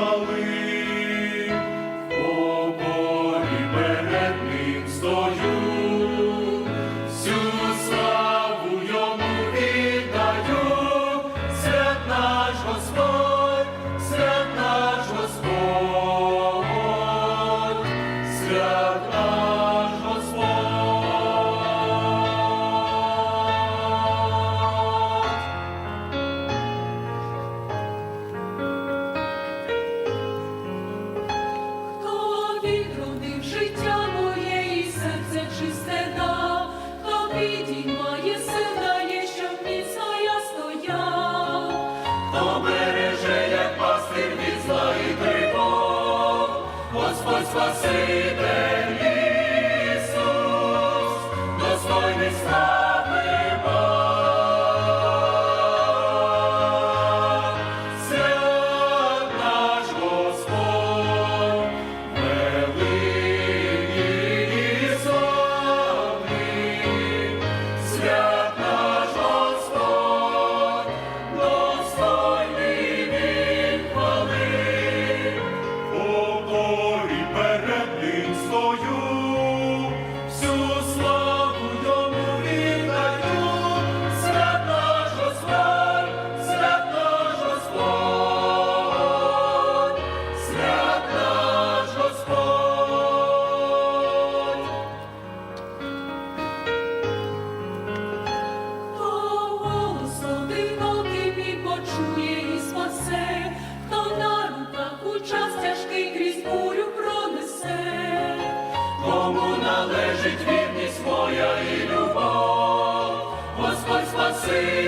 always. Спаситель. fazer.